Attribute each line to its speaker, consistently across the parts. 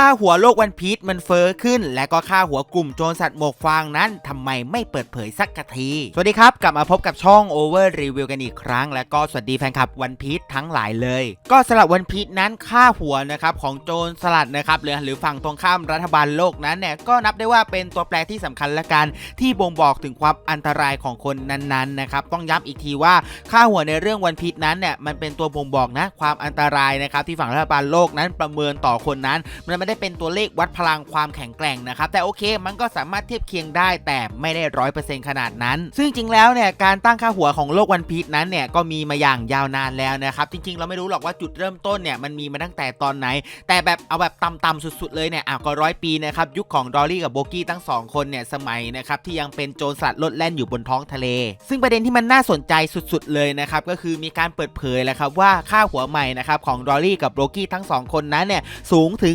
Speaker 1: ค่าหัวโลกวันพีชมันเฟอ้อขึ้น และก็ค่าหัวกลุ่มโจรสัตว์หมวกฟางนั้นทำไมไม่เปิดเผยสักที สวัสดีครับ กลับมาพบกับช่อง Over Review กันอีกครั้ง และก็สวัสดีแฟนคลับวันพีชทั้งหลายเลย ก็สำหรับวันพีชนั้นค่าหัวนะครับของโจรสลัดนะครับหรือหรือฝั่งตรงข้ามรัฐบาลโลกนั้นเนี่ยก็นับได้ว่าเป็นตัวแปรที่สำคัญละกันที่บ่งบอกถึงความอันตรายของคนนั้นๆนะครับต้องย้ำอีกทีว่าค่าหัวในเรื่องวันพีชนั้นเนี่ยมันเป็นตัวบ่งบอกนะความอันตรายนะครับที่ฝั่งรัฐบาลโลกนั้นประเมินต่อคนนั้นมันไม่ได้เป็นตัวเลขวัดพลังความแข็งแกร่งนะครับ แต่โอเคมันก็สามารถเทียบเคียงได้แต่ไม่ได้ร้อยเปอร์เซ็นต์ขนาดนั้น ซึ่งจริงแล้วเนี่ยการตั้งค่าหัวของโลกวันพีชนั้นเนี่ยก็มีมาอย่างยาวนานแล้วนะครับจริงๆ เราไม่รู้หรอกว่าจุดเริ่มต้นเนี่ยมันมีมาตั้งแต่ตอนไหน แต่แบบเอาแบบต่ำๆสุดๆเลยเนี่ยอะก็ร้อยปีนะครับยุคของดอลลี่กับโบกี้ทั้งสองคนเนี่ยสมัยนะครับที่ยังเป็นโจรสัตว์ลดแล่นอยู่บนท้องทะเล ซึ่งประเด็นที่มันน่าสนใจสุดๆเลยนะครับก็คือมีการเปิดเผยแล้วครับว่าค่าหัวใหม่นะครับของดอลลี่กับโบกี้ทั้งสองคนนั้นเนี่ยสูงถึง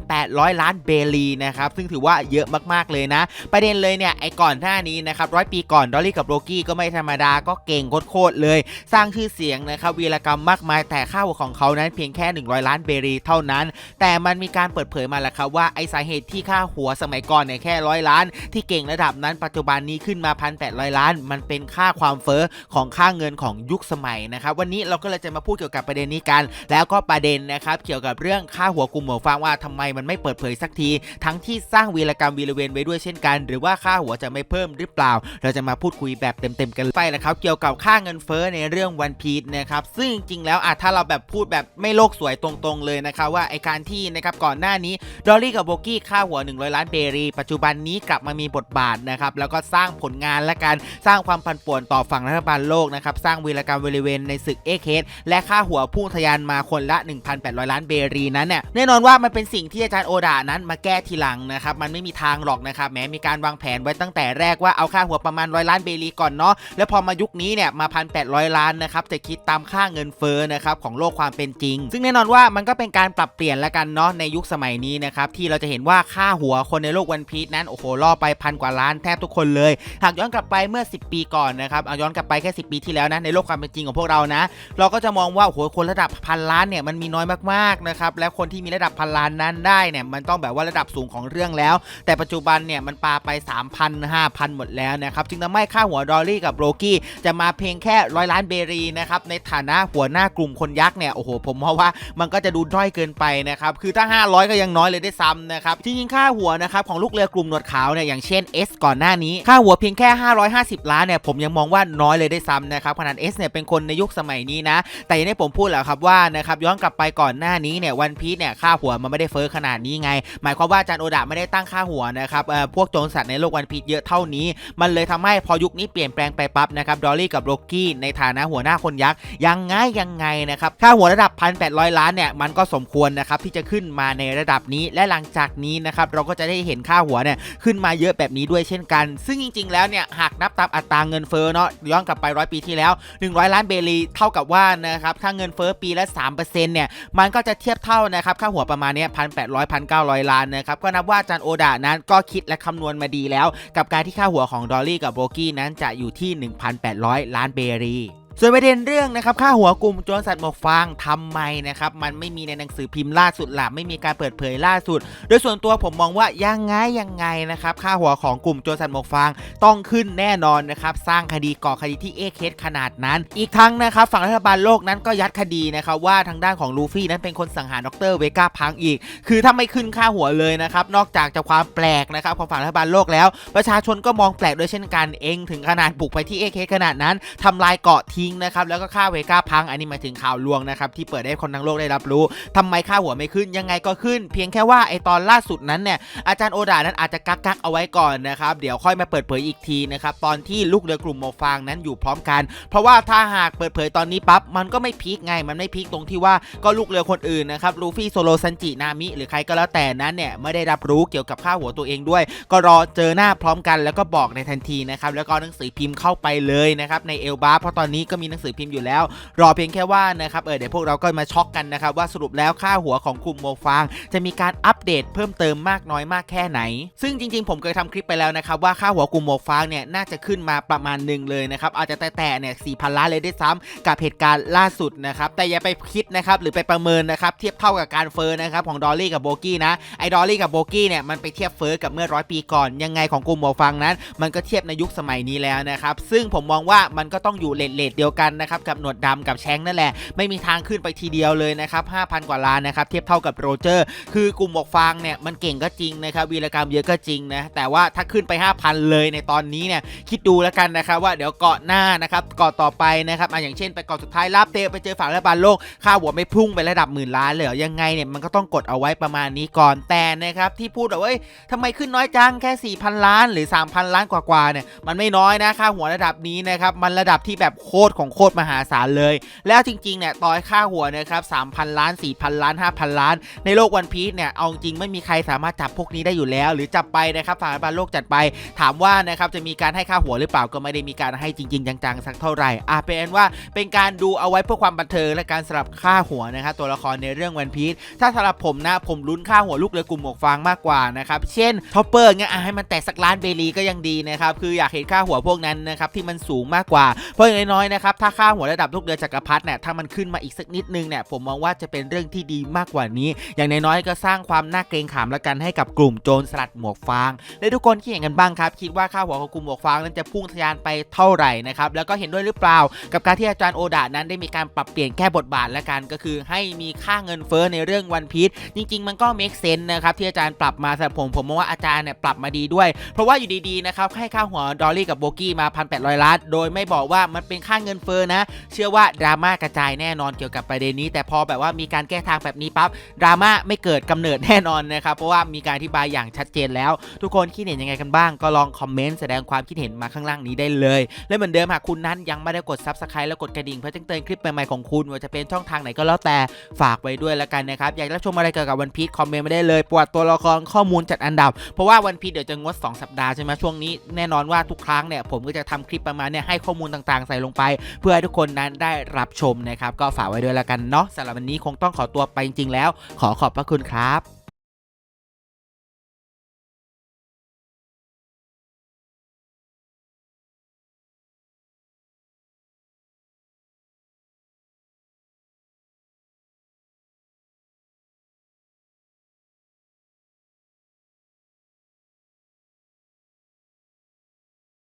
Speaker 1: 1,800 ล้านเบลีนะครับซึ่งถือว่าเยอะมากๆเลยนะ ประเด็นเลยเนี่ยไอ้ก่อนหน้านี้นะครับร้อยปีก่อนดอลลี่กับโรกี้ก็ไม่ธรรมดาก็เก่งโคตรๆเลย สร้างชื่อเสียงนะครับวีรกรรมมากมายแต่ค่าวของเขานั้นเพียงแค่ 100 ล้านเบรีเท่านั้น แต่มันมีการเปิดเผยมาแล้วครับว่าไอ้สาเหตุที่ค่าหัวสมัยก่อนเนี่ยแค่ร้อยล้าน ที่เก่งระดับนั้นปัจจุบันนี้ขึ้นมา1,800ล้าน มันเป็นค่าความเฟ้อของค่าเงินของยุคสมัยนะครับวันนี้เราก็เลยจะมาพูดเกี่ยวกับประเด็นนี้กัน แล้วก็ประเด็นนะครับเกี่ยวกับเรื่องค่าหัวกลุ่มหมวฟางว่าทำไมมันไม่เปิดเผยสักที ทั้งที่สร้างวีรกรรมวีรเวรไว้ด้วยเช่นกัน หรือว่าค่าหัวจะไม่เพิ่มหรือเปล่า เราจะมาพูดคุยแบบเต็มๆกันไปแล้วครับเกี่ยวกับค่าเงินเฟ้อในเรื่องวันพีชนะครับซึ่งจริงๆแล้วอะถ้าเราแบบพูดแบบไม่โลกสวยตรงๆเลยนะครับว่าไอการที่นะครับก่อนหน้านี้ดอลลี่กับโบกี้ค่าหัว 100 ล้านเบรี ปัจจุบันนี้กลับมามีบทบาทนะครับแล้วก็สร้างผลงานและการสร้างความผันป่วนต่อฝั่งรัฐบาลโลกนะครับสร้างวีรกรรมบริเวณในศึกเอเคสและค่าหัวพุ่งทะยานมาคนละ 1,800 ล้านเบรีนั้นเนี่ยแน่นอนว่ามันเป็นสิ่งที่อาจารย์โอดานั้นมาแก้ทีหลังนะครับมันไม่มีทางหรอกนะครับแม้มีการวางแผนไว้ตั้งแต่แรกว่าเอาค่าหัวประมาณร้อยล้านเบรีก่อนเนาะแล้วพอมายุคนี้เนี่ยมา1,800ล้านนะครับจะคิดตามค่าเงินเฟ้อนะครับของโลกความเป็นจริง ซึ่งแน่นอนว่ามันก็เป็นการปรับเปลี่ยนแล้วกันเนาะในยุคสมัยนี้นะครับที่เราจะเห็นว่าค่าหัวคนในโลกวันพีชนั้นโอ้โหล่อไปพันกว่าล้านแทบทุกคนเลย หากย้อนกลับไปเมื่อ 10 ปีก่อนนะครับเอาย้อนกลับไปแค่ 10 ปีที่แล้วนะในโลกความเป็นจริงของพวกเรานะ เราก็จะมองว่าโอ้โหคนระดับพันล้านเนี่ยมันมีน้อยมากๆนะครับแล้วคนที่มีระดับพันล้านนั้นได้เนี่ยมันต้องแบบว่าระดับสูงของเรื่องแล้ว แต่ปัจจุบันเนี่ยมันปาไป 3,000 5,000 หมดแล้วนะครับจึงทำให้ค่าหัวดอลลี่กับโรกี้จะมาเพียงแค่ร้อยล้านเบรีนะครับในฐานะหัวหน้ากลุ่มคนยักษ์เนี่ยโอ้โหผมว่าว่ามันก็จะดูด้อยเกินไปนะครับคือถ้า 500 ก็ยังน้อยเลยได้ซ้ำนะครับจริงๆค่าหัวนะครับของลูกเรือกลุ่มหนวดขาวเนี่ยอย่างเช่น S ก่อนหน้านี้ ค่าหัวเพียงแค่ 550 ล้านเนี่ยผมยังมองว่าน้อยเลยได้ซ้ำนะครับขนาด S เนี่ยเป็นคนในยุคสมัยนี้นะแต่ย่างที่ผมพูดแล้วครับว่านะครับย้อนกลับไปก่อนหน้านี้เนี่ยวันพีชเนี่ยค่าหัวมันไม่ได้เฟ้อขนาดนี้ไง หมายความว่าอาจารย์โอดะไม่ได้ตั้งค่าหัวนะครับเอ่อพวกโจรสัตว์ในโลกวันพีชเยอะเท่านี้ มันเลยทำให้พอยุคนี้เปลี่ยนแปลงไปปั๊บนะครับดอลลี่กับโรกี้ในฐานะหัวหน้าคนยักษ์ยังไงยังไงนะครับค่าหัวระดับ 1,800 ล้านเนี่ยมันก็สมควรนะครับที่จะขึ้นมาในระดับนี้และหลังจากนี้นะครับเราก็จะได้เห็นค่าหัวเนี่ยขึ้นมาเยอะแบบนี้ด้วยเช่นกัน ซึ่งจริง ๆ แล้วเนี่ยหากนับตามอัตราเงินเฟ้อเนาะย้อนกลับไปร้อยปีที่แล้ว 100 ล้านเบลีเท่ากับว่านะครับถ้าเงินเฟ้อปีละ3%เนี่ยมันก็จะเทียบเท่านะครับค่าหัวประมาณเนี้พันแปดร้อยพันเก้าร้อยล้านนะครับ ก็นับว่าอาจารย์โอดานั้นก็คิดและคำนวณมาดีแล้ว กับการที่ค่าหัวของดอลลี่กับโบกี้นั้นจะอยู่ที่ 1,800 ล้านเบรี ส่วนประเด็นเรื่องนะครับค่าหัวกลุ่มโจรสัตว์หมวกฟางทำไมนะครับมันไม่มีในหนังสือพิมพ์ล่าสุดล่ะไม่มีการเปิดเผยล่าสุด โดยส่วนตัวผมมองว่ายังไงยังไงนะครับค่าหัวของกลุ่มโจรสัตว์หมวกฟางต้องขึ้นแน่นอนนะครับสร้างคดีก่อคดีที่เอเคสขนาดนั้น อีกทั้งนะครับฝั่งรัฐบาลโลกนั้นก็ยัดคดีนะครับว่าทางด้านของลูฟี่นั้นเป็นคนสังหารดรเวก้าพังอีก คือถ้าไม่ขึ้นค่าหัวเลยนะครับนอกจากจะความแปลกนะครับของฝั่งรัฐบาลโลกแล้ว ประชาชนก็มองแปลกด้วยเช่นกันเองถึงขนาดบุกไปที่เอเคขนาดนั้นทำลายเกาะทิ้งนะครับแล้วก็ฆ่าเวก้าพังอันนี้หมายถึงข่าวลวงนะครับที่เปิดให้คนทั้งโลกได้รับรู้ทำไมค่าหัวไม่ขึ้นยังไงก็ขึ้น เพียงแค่ว่าไอตอนล่าสุดนั้นเนี่ยอาจารย์โอดานั้นอาจจะกักกักๆเอาไว้ก่อนนะครับเดี๋ยวค่อยมาเปิดเผยอีกทีนะครับตอนที่ลูกเรือกลุ่มโมฟางนั้นอยู่พร้อมกัน เพราะว่าถ้าหากเปิดเผยตอนนี้ปั๊บมันก็ไม่พีคไงมันไม่พีคตรงที่ว่าก็ลูกเรือคนอื่นนะครับลูฟี่โซโลซันจินามิหรือใครก็แล้วแต่นั้นเนี่ยไม่ได้รับรู้เกี่ยวกับค่าหัวตัวเองด้วย ก็รอเจอหน้าพร้อมกันแล้วก็บอกในทันทีนะครับแล้วก็หนังสือพิมพ์เข้าไปเลยนะครับในเอลบาเพราะตอนนี้ก็มีหนังสือพิมพ์อยู่แล้ว รอเพียงแค่ว่านะครับเออเดี๋ยวพวกเราก็มาช็อกกันนะครับว่าสรุปแล้วค่าหัวของกลุ่มโมฟางจะมีการอัปเดตเพิ่มเติมมากน้อยมากแค่ไหน ซึ่งจริง ๆ ผมเคยทำคลิปไปแล้วนะครับว่าค่าหัวกลุ่มโมฟางเนี่ยน่าจะขึ้นมาประมาณหนึ่งเลยนะครับอาจจะแต่เนี่ยสี่พันล้านเลยได้ซ้ำกับเหตุการณ์ล่าสุดนะครับแต่อย่าไปคิดนะครับหรือไปประเมินนะครับเทียบเท่ากับการเฟอ้อนะครับของดอลลี่กับโบกี้นะไอ้ดอลลี่กับโบกี้เนี่ยมันไปเทียบเฟอ้อกับเมื่อร้อยปีก่อนยังไงของกลุ่มโมฟางนั้น มันก็เทียบในยุคสมัยนี้แล้วนะครับซึ่งผมมองว่ามันก็ต้องอยู่เลทเลทเดียวกันนะครับกับหนวดดำกับแชงนั่นแหละ ไม่มีทางขึ้นไปทีเดียวเลยนะครับ5,000 กว่าล้านนะครับเทียบเท่ากับโรเจอร์ คือกลุ่มหมวกฟางเนี่ยมันเก่งก็จริงนะครับวีรกรรมเยอะก็จริงนะแต่ว่าถ้าขึ้นไป 5,000 เลยในตอนนี้เนี่ยคิดดูแล้วกันนะครับว่าเดี๋ยวเกาะหน้านะครับเกาะต่อไปนะครับอะอย่างเช่นไปเกาะสุดท้ายลาบเตะไปเจอฝั่งรัฐบาลโลกค่าหัวไม่พุ่งไประดับหมื่นล้านเลยอยังไงเนี่ยมันก็ต้องกดเอาไว้ประมาณนี้ก่อนแต่นะครับที่พูดว่าเอ้ทำไมขึ้นน้อยจังแค่ 4,000 ล้านหรือ 3,000 ล้านกว่าๆเนี่ยมันไม่น้อยนะค่าหัวระดับนี้นะครับมันระดับที่แบบโคตตรของโคตรมหาศาลเลย แล้วจริงๆเนี่ยต่อยค่าหัวนะครับ3,000ล้าน4,000ล้าน5,000ล้าน ในโลกวันพีซเนี่ยเอาจริงไม่มีใครสามารถจับพวกนี้ได้อยู่แล้ว หรือจับไปนะครับฝ่าบาลโลกจัดไป ถามว่านะครับจะมีการให้ค่าหัวหรือเปล่าก็ไม่ได้มีการให้จริง ๆ จังๆสักเท่าไหร่อะเป็นว่าเป็นการดูเอาไว้เพื่อความบันเทิงและการสลับค่าหัวนะครับตัวละครในเรื่องวันพีซถ้าสำหรับผมนะผมลุ้นค่าหัวลูกเรือกลุ่มหมวกฟางมากกว่านะครับเช่นท็อปเปอร์เงี้ยให้มันแตะสักล้านเบลีก็ยังดีนะครับคืออยากเห็นค่าหัวพวกนั้นนะครับที่มันสูงมากกว่าเพราะอย่างน้อยๆนะครับถ้าค่าหัวระดับลูกเรือจักรพรรดิเนี่ยถ้ามันขึ้นมาอีกสักนิดนึงเนี่ยผมมองว่าจะเป็นเรื่องที่ดีมากกว่านี้ อย่างน้อยๆก็สร้างความน่าเกรงขามแล้วกันให้กับกลุ่มโจรสลัดหมวกฟางและทุกคนคิดอย่างกันบ้างครับ คิดว่าค่าหัวของกลุ่มหมวกฟางนั้นจะพุ่งทะยานไปเท่าไหร่นะครับแล้วก็เห็นด้วยหรือเปล่า กับการที่อาจารย์โอดานั้นได้มีการปรับเปลี่ยนแค่บทบาทและกันก็คือ ให้มีค่าเงินเฟ้อในเรื่องวันพีชจริง ๆ มันก็ make sense นะครับที่อาจารย์ปรับมาสำหรับผมผมมองว่าอาจารย์เนี่ยปรับมาดีด้วย เพราะว่าอยู่ดีๆนะครับให้ค่าหัวดอลลี่กับโบกี้มา1,800ล้านโดยไม่บอกว่ามันเป็นค่าเงินเฟ้อนะ เชื่อว่าดราม่ากระจายแน่นอนเกี่ยวกับประเด็นนี้ แต่พอแบบว่ามีการแก้ทางแบบนี้ปั๊บดราม่าไม่เกิดกำเนิดแน่นอนนะครับเพราะว่ามีการอธิบายอย่างชัดเจนแล้ว ทุกคนคิดเห็นยังไงกันบ้าง ก็ลองคอมเมนต์แสดงความคิดเห็นมาข้างล่างนี้ได้เลย และเหมือนเดิมหากคุณนั้นยังไม่ได้กด Subscribe แล้วกดกระดิ่งเพื่อแจ้งเตือนคลิปใหม่ๆของคุณว่าจะเป็นช่องทางไหนก็แล้วแต่ฝากไว้ด้วยแล้วกันนะครับอยากรับชมอะไรเกี่ยวกับวันพีชคอมเมนต์มาได้เลยปวดตัวละครข้อมูลจัดอันดับ เพราะว่าวันพีชเดี๋ยวจะงด 2 สัปดาห์ใช่ไหมช่วงนี้แน่นอนว่าทุกครั้งเนี่ยผมก็จะทำคลิปประมาณเนี่ยให้ข้อมูลต่างๆ ใส่ลงไปเพื่อให้ทุกคนนั้นได้รับชมนะครับ ก็ฝากไว้ด้วยแล้วกันเนาะสำหรับวันนี้คงต้องขอตัวไปจริงๆแล้ว ขอขอบพระคุณครับ